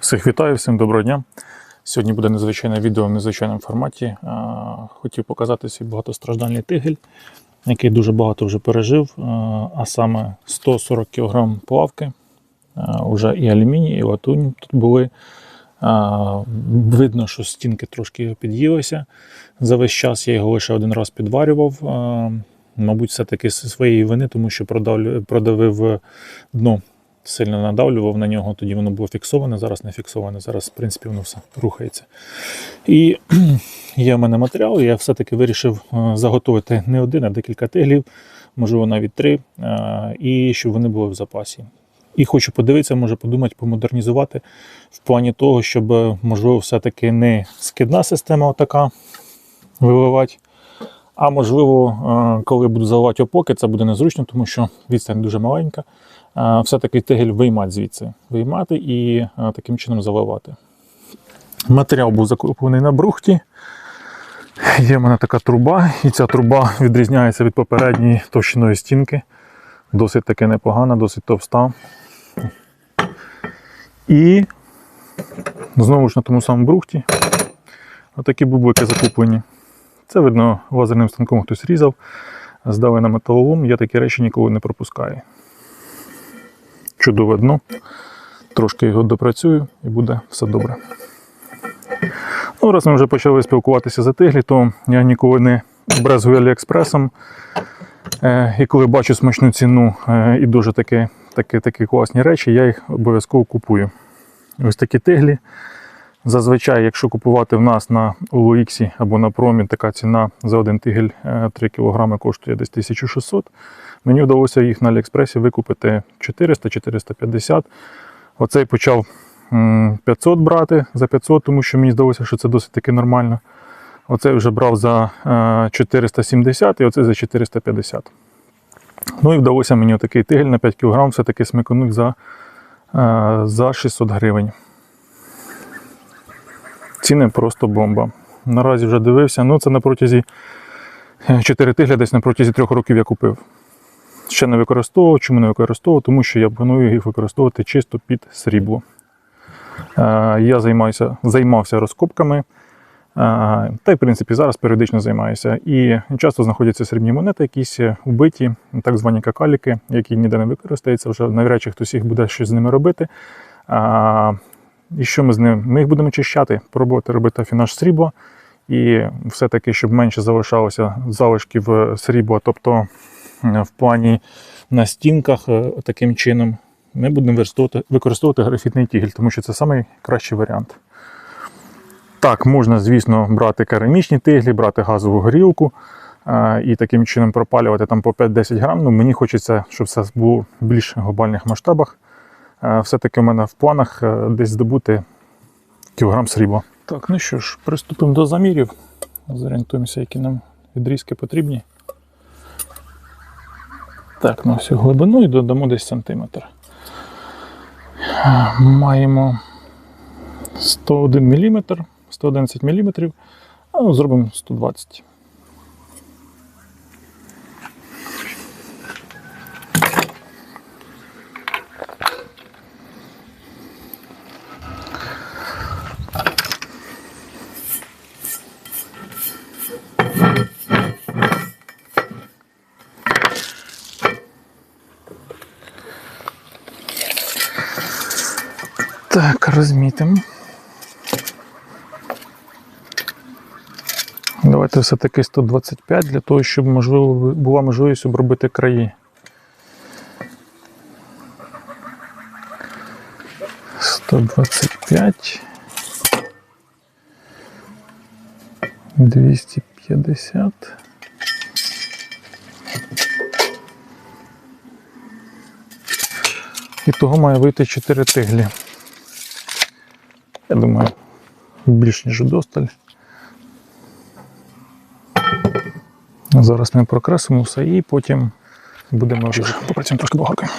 Всіх вітаю, всім доброго дня. Сьогодні буде незвичайне відео в незвичайному форматі. Хотів показати свій багатостраждальний тигель, який дуже багато вже пережив, а, саме 140 кг плавки. Уже і алюміній, і латунь тут були. Видно, що стінки трошки під'їлися. За весь час я його лише один раз підварював. Мабуть, все-таки зі своєї вини, тому що продавив дно сильно надавлював на нього, тоді воно було фіксоване, зараз не фіксоване, зараз, в принципі, воно все рухається. І є в мене матеріал, я все-таки вирішив е, заготовити не один, а декілька тиглів, можливо, навіть три, е, і щоб вони були в запасі. І хочу подивитися, може подумати, помодернізувати в плані того, щоб, е, можливо, все-таки не скидна система отака виливати. А можливо, коли буду заливати опоки, це буде незручно, тому що відстань дуже маленька. Все-таки тигель виймати звідси, виймати і таким чином заливати. Матеріал був закуплений на брухті. Є в мене така труба, і ця труба відрізняється від попередньої товщиною стінки. Досить таки непогана, досить товста. І знову ж на тому самому брухті отакі бублики закуплені. Це видно, лазерним станком хтось різав, здали на металолом. Я такі речі ніколи не пропускаю. Чудове дно. Трошки його допрацюю і буде все добре. Ну, раз ми вже почали спілкуватися за тиглі, то я ніколи не брезгую Аліекспресом. Е, і коли бачу смачну ціну е, і дуже такі, такі, такі класні речі, я їх обов'язково купую. Ось такі тиглі. Зазвичай, якщо купувати в нас на OLX або на промі, така ціна за один тигель е, 3 кг коштує десь 1600. Мені вдалося їх на Аліекспресі викупити 400-450. Оцей почав 500 брати за 500, тому що мені здалося, що це досить таки нормально. Оцей вже брав за е, 470 і оцей за 450. Ну і вдалося мені отакий тигель на 5 кг все-таки смикнути за, е, за 600 гривень. Ціни просто бомба. Наразі вже дивився, ну це на протязі 4 тигля, десь на протязі 3 років я купив. Ще не використовував. Чому не використовував? Тому що я планую їх використовувати чисто під срібло. Е, Я займаюся, займався розкопками. е, Та й, в принципі, зараз періодично займаюся. І часто знаходяться срібні монети, якісь убиті, так звані какаліки, які ніде не використаються. Вже навряд чи хтось їх буде щось з ними робити. І що ми з ними? Ми їх будемо очищати, пробувати робити афінаж срібла. І все-таки, щоб менше залишалося залишків е, срібла, тобто е, в плані на стінках е, таким чином, ми будемо використовувати, графітний тігель, тому що це найкращий варіант. Так, можна, звісно, брати керамічні тиглі, брати газову горілку е, і таким чином пропалювати там по 5-10 грам. Ну, мені хочеться, щоб це було в більш глобальних масштабах. Е, Все-таки в мене в планах е, десь здобути кілограм срібла. Так, ну що ж, приступимо до замірів. Зорієнтуємося, які нам відрізки потрібні. Так, на всю глибину і додамо десь сантиметр. Маємо 101 мм, 111 мм, а ну, зробимо 120. Так, розмітимо. Давайте все-таки 125 для того, щоб можливо була можливість обробити краї. 125. 250. І того має вийти 4 тиглі. Я думаю, більш ніж досталь. Зараз ми прокрасимо все і потім будемо вже попрацюємо трошки болгаркою.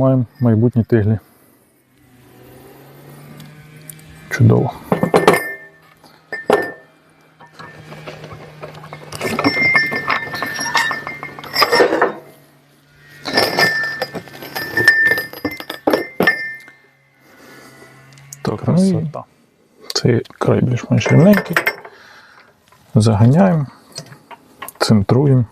Маємо майбутні тиглі. Чудово. Так, красота. Цей край більш-менш рівненький. Заганяємо, центруємо.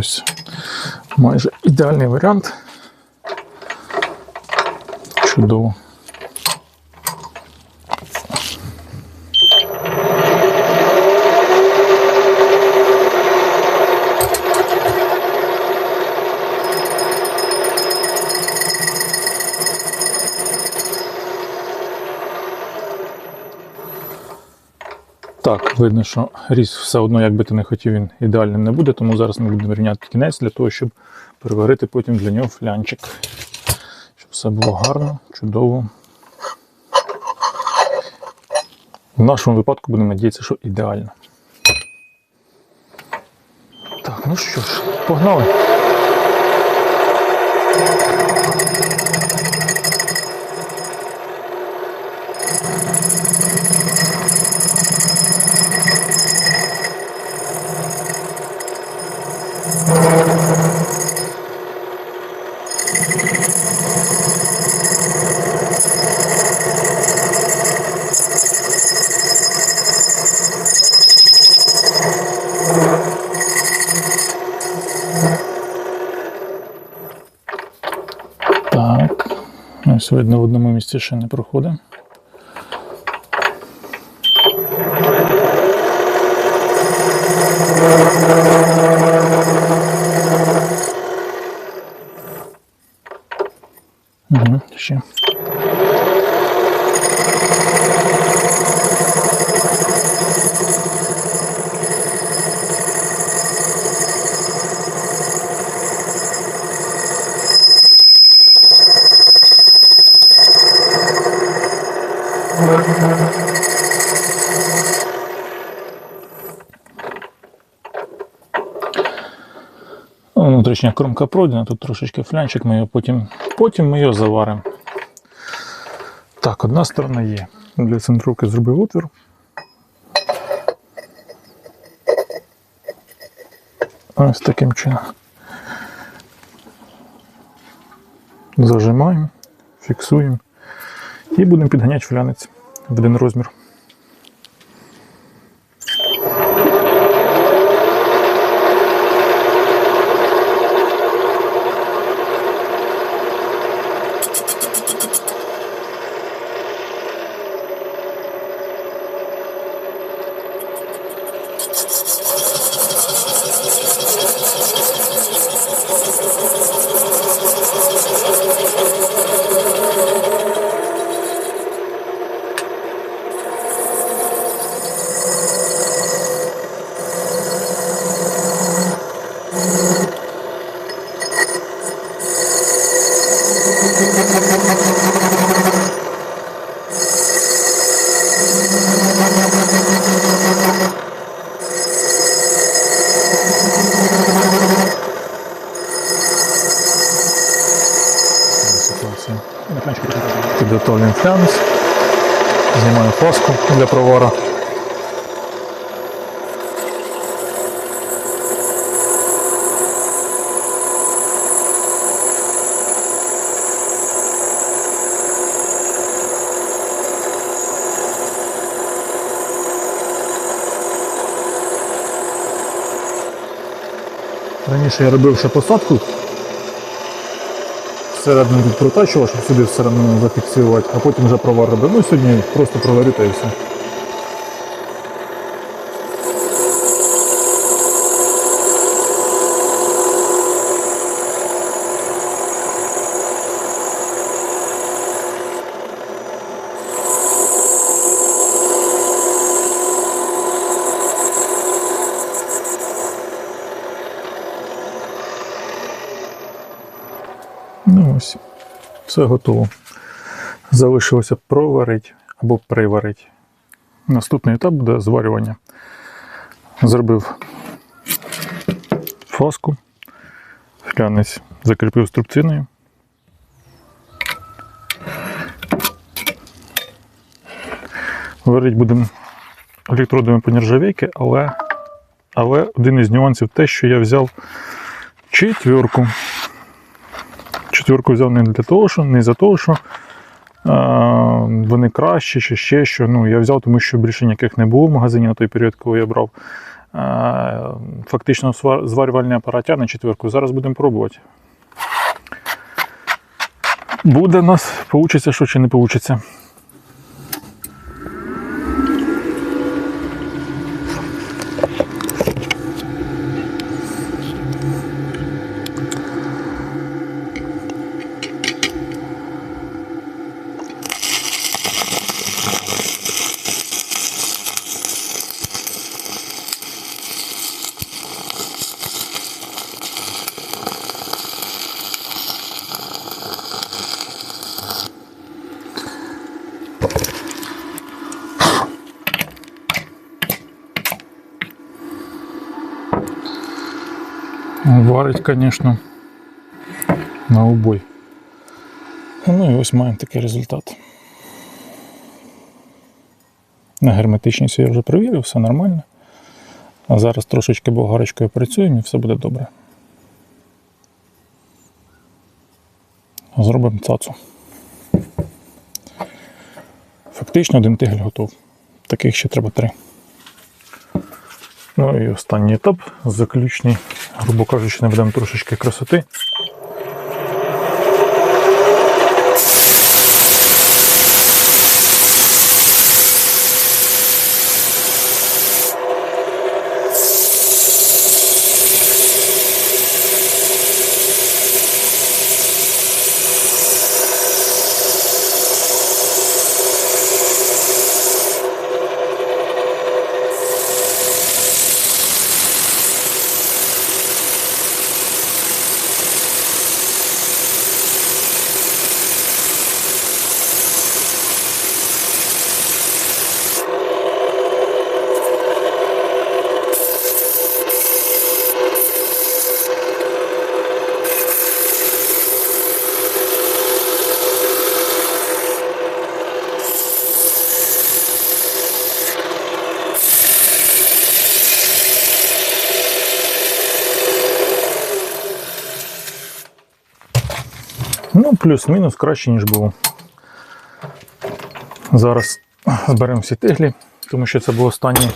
Ось майже ідеальний варіант. Чудово. Так, видно, що різ все одно, як би ти не хотів, він ідеальним не буде, тому зараз ми будемо рівняти кінець для того, щоб переварити потім для нього флянчик. Щоб все було гарно, чудово. В нашому випадку будемо надіятися, що ідеально. Так, ну що ж, погнали. Ось видно, в одному місці ще не проходить. Угу, ще. Ну, кромка пройдена, тут трошечки флянчик, ми його потім, потім ми його заваримо. Так, одна сторона є. Для центровки зробив отвір. Ось таким чином. Зажимаємо, фіксуємо і будемо підганяти флянець в один розмір. Ситуація. Підготовлюємо флянус. Знімаю фаску для провара. Раніше я робив ще посадку всередину тут протачував, щоб сюди всередину зафіксувати, а потім вже провар робив. Ну сьогодні просто проварю та і все. Ось, все готово. Залишилося проварити або приварити. Наступний етап буде зварювання. Зробив фаску, флянець закріпив струбциною. Варити будемо електродами по нержавійки, але, але один із нюансів те, що я взяв четверку. Четверку взяв не для того, що не за того, що е, вони кращі чи ще що. Ну, я взяв, тому що більше ніяких не було в магазині на той період, коли я брав. Е, фактично зварювальний апаратя на четверку. Зараз будемо пробувати. Буде у нас, получиться, що чи не получиться. Варить, звісно, на убой. Ну і ось маємо такий результат. На герметичність я вже перевірив, все нормально. А зараз трошечки болгарочкою працюємо і все буде добре. Зробимо цацу. Фактично один тигель готов. Таких ще треба три. Ну і останній етап, заключний, грубо кажучи, наведемо трошечки красоти. Ну, плюс-мінус краще, ніж було. Зараз зберемо всі тиглі, тому що це був останній.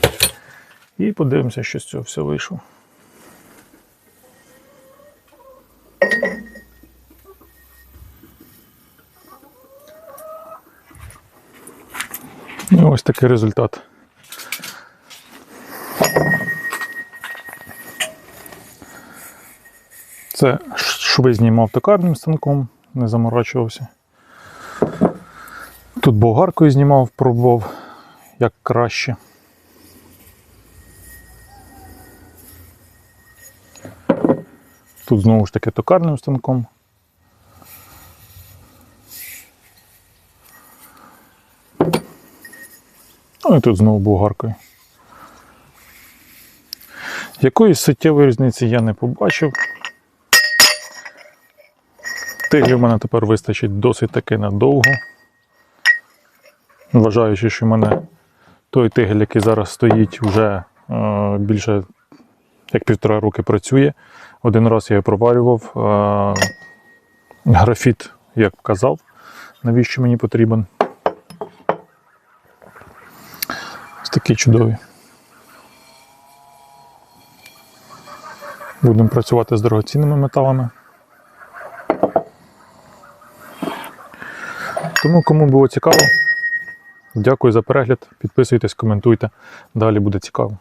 І подивимося, що з цього все вийшло. І ось такий результат. Це шви знімав станком, не заморачувався. Тут болгаркою знімав, пробував як краще. Тут знову ж таки токарним станком. Ну і тут знову болгаркою. Якоїсь суттєвої різниці я не побачив. Тиглів в мене тепер вистачить досить таки надовго. Вважаючи, що в мене той тигель, який зараз стоїть, вже е, більше як півтора роки працює. Один раз я його проварював. Е, графіт, як казав, навіщо мені потрібен. Ось такі чудові. Будемо працювати з дорогоцінними металами. Тому кому було цікаво, дякую за перегляд. Підписуйтесь, коментуйте. Далі буде цікаво.